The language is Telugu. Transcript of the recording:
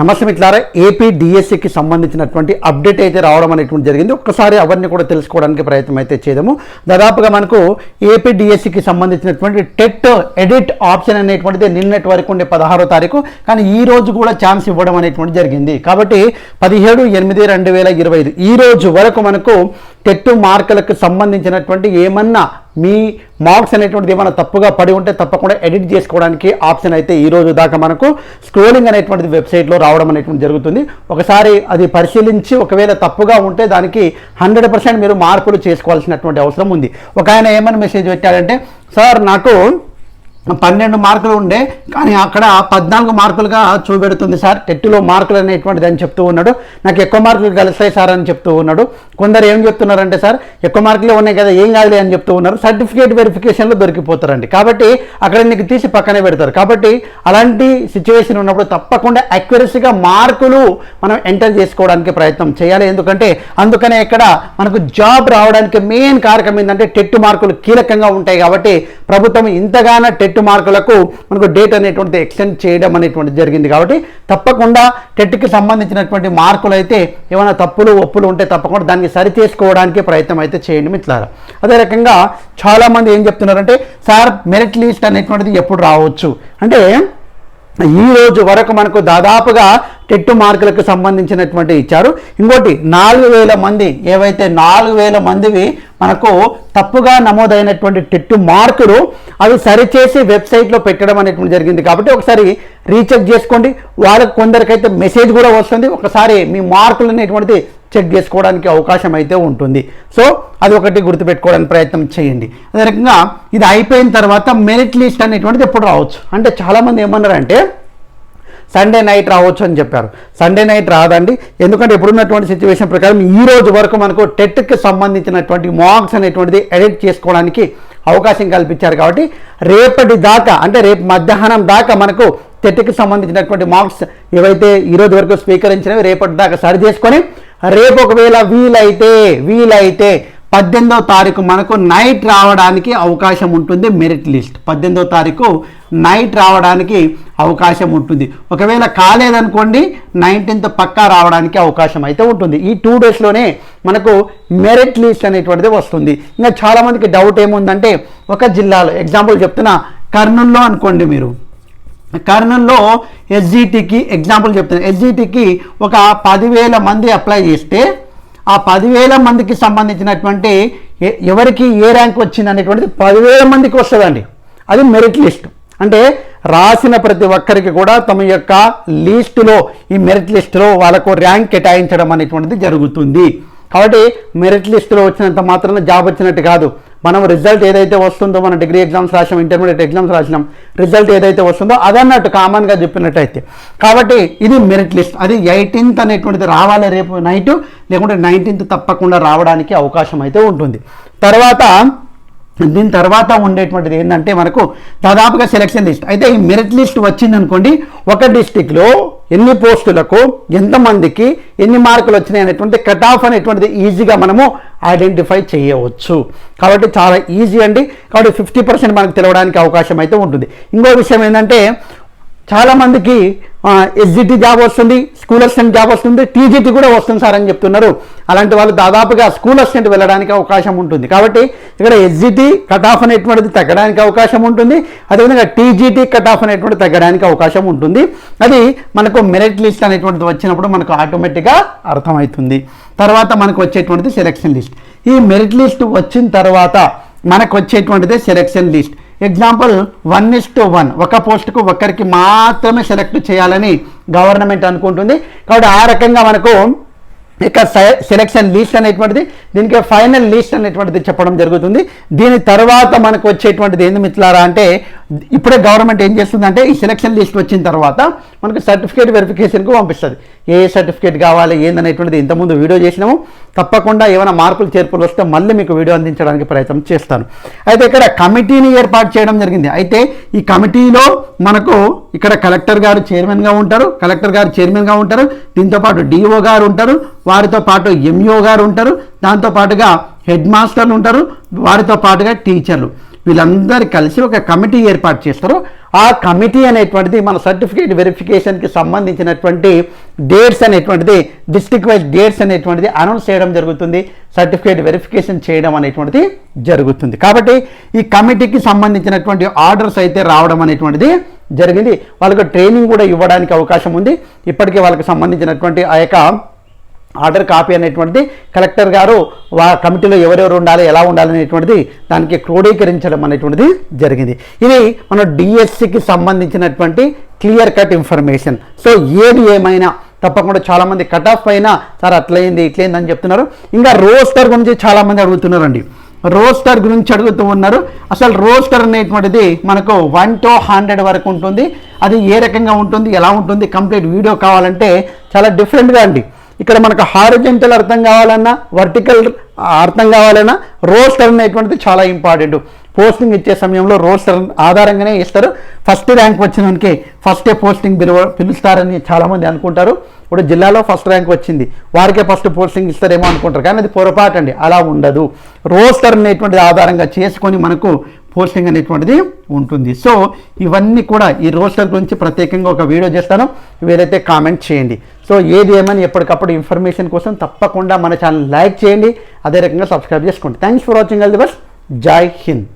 నమస్తే మిట్లారా ఏపీ డిఎస్సికి సంబంధించినటువంటి అప్డేట్ అయితే రావడం అనేటువంటి జరిగింది. ఒక్కసారి అవన్నీ కూడా తెలుసుకోవడానికి ప్రయత్నం అయితే చేద్దాము. దాదాపుగా మనకు ఏపీ డిఎస్సికి సంబంధించినటువంటి టెట్ ఎడిట్ ఆప్షన్ అనేటువంటిది నిన్నటి వరకు ఉండే పదహారో తారీఖు కానీ ఈ రోజు కూడా ఛాన్స్ ఇవ్వడం అనేటువంటి జరిగింది. కాబట్టి పదిహేడు ఎనిమిది రెండు వేల ఇరవై ఐదు ఈ రోజు వరకు మనకు టెట్టు మార్కులకు సంబంధించినటువంటి ఏమన్నా మీ మార్క్స్ అనేటువంటిది ఏమైనా తప్పుగా పడి ఉంటే తప్పకుండా ఎడిట్ చేసుకోవడానికి ఆప్షన్ అయితే ఈ రోజు దాకా మనకు స్క్రోలింగ్ అనేటువంటిది వెబ్సైట్లో రావడం అనేటువంటి జరుగుతుంది. ఒకసారి అది పరిశీలించి ఒకవేళ తప్పుగా ఉంటే దానికి హండ్రెడ్ పర్సెంట్ మీరు మార్పులు చేసుకోవాల్సినటువంటి అవసరం ఉంది. ఒక ఆయన ఏమని మెసేజ్ పెట్టాడంటే సార్ నాకు పన్నెండు మార్కులు ఉండే కానీ అక్కడ పద్నాలుగు మార్కులుగా చూపెడుతుంది సార్. టెట్టులో మార్కులు అనేటువంటిది అని చెప్తూ ఉన్నాడు. నాకు ఎక్కువ మార్కులు కలుస్తాయి సార్ అని చెప్తూ ఉన్నాడు. కొందరు ఏం చెప్తున్నారంటే సార్ ఎక్కువ మార్కులే ఉన్నాయి కదా ఏం కాదులే అని చెప్తూ ఉన్నారు. సర్టిఫికేట్ వెరిఫికేషన్లో దొరికిపోతారండి. కాబట్టి అక్కడ నీకు తీసి పక్కనే పెడతారు. కాబట్టి అలాంటి సిచ్యువేషన్ ఉన్నప్పుడు తప్పకుండా అక్యురసీగా మార్కులు మనం ఎంటర్ చేసుకోవడానికి ప్రయత్నం చేయాలి. ఎందుకంటే అందుకనే ఇక్కడ మనకు జాబ్ రావడానికి మెయిన్ కారకం ఏంటంటే టెట్ మార్కులు కీలకంగా ఉంటాయి కాబట్టి ప్రభుత్వం ఇంతగానో టెట్ మార్కులకు మనకు డేట్ అనేటువంటిది ఎక్స్టెండ్ చేయడం అనేటువంటిది జరిగింది కాబట్టి తప్పకుండా టెట్కి సంబంధించినటువంటి మార్కులు అయితే ఏమైనా తప్పులు ఒప్పులు ఉంటే తప్పకుండా దానికి సరి చేసుకోవడానికి ప్రయత్నం అయితే చేయండి మిత్రులారా. అదే రకంగా చాలామంది ఏం చెప్తున్నారంటే సార్ మెరిట్ లిస్ట్ అనేటువంటిది ఎప్పుడు రావచ్చు? అంటే ఈ రోజు వరకు మనకు దాదాపుగా టెట్టు మార్కులకు సంబంధించినటువంటి ఇచ్చారు. ఇంకోటి నాలుగు వేల మంది ఏవైతే నాలుగు వేల మందివి మనకు తప్పుగా నమోదైనటువంటి టెట్టు మార్కులు అవి సరిచేసి వెబ్సైట్లో పెట్టడం అనేటువంటి జరిగింది. కాబట్టి ఒకసారి రీచెక్ చేసుకోండి. వాళ్ళకి కొందరికైతే మెసేజ్ కూడా వస్తుంది. ఒకసారి మీ మార్కులు అనేటువంటిది చెక్ చేసుకోవడానికి అవకాశం అయితే ఉంటుంది. సో అది ఒకటి గుర్తుపెట్టుకోవడానికి ప్రయత్నం చేయండి. అదే రకంగా ఇది అయిపోయిన తర్వాత మెరిట్ లిస్ట్ అనేటువంటిది ఎప్పుడు రావచ్చు? అంటే చాలామంది ఏమన్నారంటే సండే నైట్ రావచ్చు అని చెప్పారు. సండే నైట్ రాదండి. ఎందుకంటే ఇప్పుడున్నటువంటి సిచ్యువేషన్ ప్రకారం ఈ రోజు వరకు మనకు టెట్కి సంబంధించినటువంటి మార్క్స్ అనేటువంటిది ఎడిట్ చేసుకోవడానికి అవకాశం కల్పించారు కాబట్టి రేపటి దాకా అంటే రేపు మధ్యాహ్నం దాకా మనకు టెట్కి సంబంధించినటువంటి మార్క్స్ ఏవైతే ఈరోజు వరకు స్వీకరించినవి రేపటి దాకా సరి చేసుకొని రేపు ఒకవేళ వీలైతే వీలైతే పద్దెనిమిదో తారీఖు మనకు నైట్ రావడానికి అవకాశం ఉంటుంది మెరిట్ లిస్ట్. పద్దెనిమిదో తారీఖు నైట్ రావడానికి అవకాశం ఉంటుంది. ఒకవేళ కాలేదనుకోండి నైన్టీన్త్ పక్కా రావడానికి అవకాశం అయితే ఉంటుంది. ఈ టూ డేస్లోనే మనకు మెరిట్ లిస్ట్ అనేటువంటిది వస్తుంది. ఇంకా చాలామందికి డౌట్ ఏముందంటే ఒక జిల్లాలో ఎగ్జాంపుల్ చెప్తున్నా కర్నూల్లో అనుకోండి మీరు. కర్నూల్లో ఎస్జిటికి ఎగ్జాంపుల్ చెప్తున్నా ఎస్జిటికి ఒక పదివేల మంది అప్లై చేస్తే ఆ పదివేల మందికి సంబంధించినటువంటి ఎవరికి ఏ ర్యాంక్ వచ్చింది అనేటువంటిది పదివేల మందికి వస్తుందండి. అది మెరిట్ లిస్ట్. అంటే రాసిన ప్రతి ఒక్కరికి కూడా తమ యొక్క లిస్టులో ఈ మెరిట్ లిస్టులో వాళ్ళకు ర్యాంక్ కేటాయించడం అనేటువంటిది జరుగుతుంది. కాబట్టి మెరిట్ లిస్టులో వచ్చినంత మాత్రాన జాబ్ వచ్చినట్టు కాదు. మనం రిజల్ట్ ఏదైతే వస్తుందో మనం డిగ్రీ ఎగ్జామ్స్ రాసాం ఇంటర్మీడియట్ ఎగ్జామ్స్ రాసినాం రిజల్ట్ ఏదైతే వస్తుందో అదన్నట్టు కామన్గా చెప్పినట్టయితే. కాబట్టి ఇది మెరిట్ లిస్ట్ అది ఎయిటీన్త్ అనేటువంటిది రావాలి రేపు నైట్ లేకుంటే నైన్టీన్త్ తప్పకుండా రావడానికి అవకాశం అయితే ఉంటుంది. తర్వాత దీని తర్వాత ఉండేటువంటిది ఏంటంటే మనకు దాదాపుగా సెలక్షన్ లిస్ట్ అయితే ఈ మెరిట్ లిస్ట్ వచ్చిందనుకోండి ఒక డిస్టిక్లో ఎన్ని పోస్టులకు ఎంతమందికి ఎన్ని మార్కులు వచ్చినాయి అనేటువంటి కట్ ఆఫ్ అనేటువంటిది ఈజీగా మనము ఐడెంటిఫై చేయవచ్చు. కాబట్టి చాలా ఈజీ అండి. కాబట్టి ఫిఫ్టీ పర్సెంట్ మనకు తెలవడానికి అవకాశం అయితే ఉంటుంది. ఇంకో విషయం ఏంటంటే చాలామందికి ఎస్జిటి జాబ్ వస్తుంది స్కూల్ అసిస్టెంట్ జాబ్ వస్తుంది టీజీటీ కూడా వస్తుంది సార్ అని చెప్తున్నారు. అలాంటి వాళ్ళు దాదాపుగా స్కూల్ అసిస్టెంట్ వెళ్ళడానికి అవకాశం ఉంటుంది. కాబట్టి ఇక్కడ ఎస్జిటి కట్ ఆఫ్ అనేటువంటిది తగ్గడానికి అవకాశం ఉంటుంది. అదేవిధంగా టీజీటీ కట్ ఆఫ్ అనేటువంటిది తగ్గడానికి అవకాశం ఉంటుంది. అది మనకు మెరిట్ లిస్ట్ అనేటువంటిది వచ్చినప్పుడు మనకు ఆటోమేటిక్గా అర్థమవుతుంది. తర్వాత మనకు వచ్చేటువంటిది సెలెక్షన్ లిస్ట్ ఈ మెరిట్ లిస్ట్ వచ్చిన తర్వాత మనకు వచ్చేటువంటిది selection list example one is to one ఒక పోస్టుకు ఒక్కరికి మాత్రమే సెలెక్ట్ చేయాలని గవర్నమెంట్ అనుకుంటుంది. కాబట్టి ఆ రకంగా మనకు ఇక సెలెక్షన్ లిస్ట్ అనేటువంటిది దీనికి ఫైనల్ లిస్ట్ అనేటువంటిది చెప్పడం జరుగుతుంది. దీని తర్వాత మనకు వచ్చేటువంటిది ఏంది మిత్రులారా అంటే ఇప్పుడే గవర్నమెంట్ ఏం చేస్తుందంటే ఈ సెలెక్షన్ లిస్ట్ వచ్చిన తర్వాత మనకు సర్టిఫికేట్ వెరిఫికేషన్కు పంపిస్తుంది. ఏ సర్టిఫికేట్ కావాలి ఏందనేటువంటిది ఇంతకుముందు వీడియో చేసినాము. తప్పకుండా ఏమైనా మార్పులు చేర్పులు వస్తే మళ్ళీ మీకు వీడియో అందించడానికి ప్రయత్నం చేస్తాను. అయితే ఇక్కడ కమిటీని ఏర్పాటు చేయడం జరిగింది. అయితే ఈ కమిటీలో మనకు ఇక్కడ కలెక్టర్ గారు చైర్మన్గా ఉంటారు. కలెక్టర్ గారు చైర్మన్గా ఉంటారు. దీంతో పాటు డిఓ గారు ఉంటారు. వారితో పాటు ఎంఈఓ గారు ఉంటారు. దాంతో పాటుగా హెడ్ మాస్టర్లు ఉంటారు. వారితో పాటుగా టీచర్లు వీళ్ళందరూ కలిసి ఒక కమిటీ ఏర్పాటు చేస్తారు. ఆ కమిటీ అనేటువంటిది మన సర్టిఫికేట్ వెరిఫికేషన్కి సంబంధించినటువంటి డేట్స్ అనేటువంటిది డిస్ట్రిక్ట్ వైజ్ డేట్స్ అనేటువంటిది అనౌన్స్ చేయడం జరుగుతుంది. సర్టిఫికేట్ వెరిఫికేషన్ చేయడం అనేటువంటిది జరుగుతుంది. కాబట్టి ఈ కమిటీకి సంబంధించినటువంటి ఆర్డర్స్ అయితే రావడం అనేటువంటిది జరిగింది. వాళ్ళకు ట్రైనింగ్ కూడా ఇవ్వడానికి అవకాశం ఉంది. ఇప్పటికే వాళ్ళకి సంబంధించినటువంటి ఆ యొక్క ఆర్డర్ కాపీ అనేటువంటిది కలెక్టర్ గారు వా కమిటీలో ఎవరెవరు ఉండాలి ఎలా ఉండాలి అనేటువంటిది దానికి క్రోడీకరించడం అనేటువంటిది జరిగింది. ఇది మన డిఎస్సికి సంబంధించినటువంటి క్లియర్ కట్ ఇన్ఫర్మేషన్. సో ఏది ఏమైనా తప్పకుండా చాలామంది కట్ ఆఫ్ అయినా సార్ అట్లయింది ఇట్లయింది అని చెప్తున్నారు. ఇంకా రోస్టర్ గురించి చాలామంది అడుగుతున్నారండి. రోస్టర్ గురించి అడుగుతూ ఉన్నారు. అసలు రోస్టర్ అనేటువంటిది మనకు వన్ టు హండ్రెడ్ వరకు ఉంటుంది. అది ఏ రకంగా ఉంటుంది ఎలా ఉంటుంది కంప్లీట్ వీడియో కావాలంటే చాలా డిఫరెంట్గా అండి. ఇక్కడ మనకు హారిజెంటల్ అర్థం కావాలన్నా వర్టికల్ అర్థం కావాలన్నా రోస్టర్ అనేటువంటిది చాలా ఇంపార్టెంట్. పోస్టింగ్ ఇచ్చే సమయంలో రోస్టర్ ఆధారంగానే ఇస్తారు. ఫస్ట్ ర్యాంక్ వచ్చినానికి ఫస్టే పోస్టింగ్ పిలువ పిలుస్తారని చాలామంది అనుకుంటారు. ఇప్పుడు జిల్లాలో ఫస్ట్ ర్యాంక్ వచ్చింది. వారికే ఫస్ట్ పోస్టింగ్ ఇస్తారేమో అనుకుంటారు. కానీ అది పొరపాటు అండి అలా ఉండదు. రోస్టర్ అనేటువంటిది ఆధారంగా చేసుకొని మనకు పోస్టింగ్ అనేటువంటిది ఉంటుంది. సో ఇవన్నీ కూడా ఈ రోస్టర్ గురించి ప్రత్యేకంగా ఒక వీడియో చేస్తాను. వీలైతే కామెంట్ చేయండి. సో ఏది ఏమని ఎప్పటికప్పుడు ఇన్ఫర్మేషన్ కోసం తప్పకుండా మన ఛానల్ లైక్ చేయండి. అదే రకంగా సబ్స్క్రైబ్ చేసుకోండి. Thanks for watching. All the best Jai Hind.